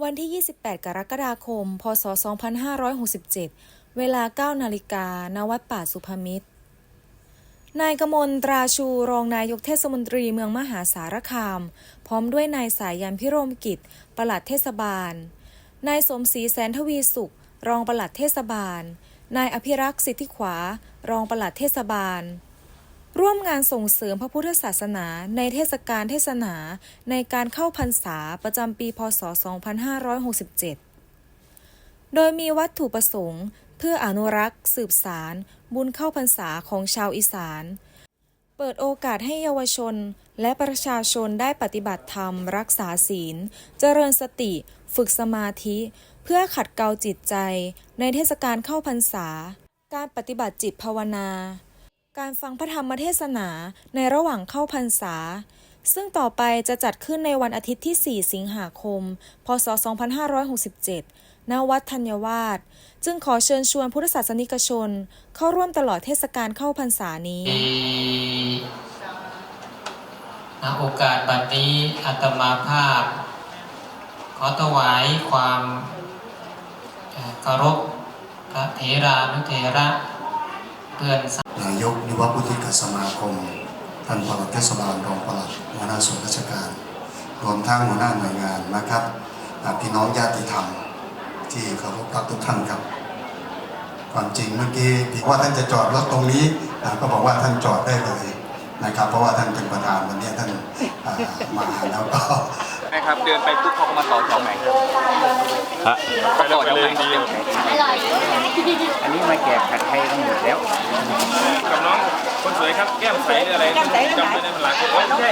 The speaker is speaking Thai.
วันที่ 28 กรกฎาคม พศ 2567 เวลา 9 นาฬิกา ณ วัดป่าสุพมิตร นายกมลตราชู รองนายกเทศมนตรีเมืองมหาสารคาม พร้อมด้วยนายสายันพิรมกิจ ปลัดเทศบาล นายสมศรีแสนทวีสุข รองปลัดเทศบาล นายอภิรักษ์สิทธิขวา รองปลัดเทศบาล ร่วมงานส่งเสริมพระพุทธศาสนา ในเทศกาลเทศนา ในการเข้าพรรษาประจำปีพศ 2567 โดยมีวัตถุประสงค์ เพื่ออนุรักษ์ สืบสาร บุญเข้าพรรษาของชาวอีสาน เปิดโอกาสให้เยาวชน และประชาชนได้ปฏิบัติธรรม รักษาศีล เจริญสติ ฝึกสมาธิ เพื่อขัดเกลาจิตใจ ในเทศกาลเข้าพรรษา การปฏิบัติจิตภาวนา การฟังพระธรรมเทศนาในระหว่างเข้าพรรษา ซึ่งต่อไปจะจัดขึ้นในวันอาทิตย์ที่ 4 สิงหาคม พศ 2567 ณ วัดธัญวาสจึงขอเชิญชวนพุทธศาสนิกชน เข้าร่วมตลอดเทศกาลเข้าพรรษานี้ณโอกาสบัดนี้อาตมาภาพ ขอถวายความเอ่อเคารพพระเถรานุเถระ เพื่อนสานายกยุวพุทธิกสมาคม ท่านปลัดเทศบาลรองปลัดหัวหน้าส่วนราชการ รวมทั้งหัวหน้าหน่วยงานนะครับอ่าพี่น้องญาติธรรม ที่เคารพรักทุกท่านครับ ความจริงเมื่อกี้ที่ว่าท่านจะจอดรถตรงนี้อ่าก็บอกว่าท่านจอดได้เลยนะครับ เพราะว่าท่านเป็นประธานวันนี้ท่านอ่ามาแล้วก็นะครับเดินไปปุ๊บเขาก็มาต่อแถวใหม่ไปต่อแถวใหม่ดีอันนี้ มาแจกผัดไทยทั้งหมดแล้ว กับน้องคนสวยครับแก้มใสหรืออะไรจำไม่ได้เป็นหลายคนใช่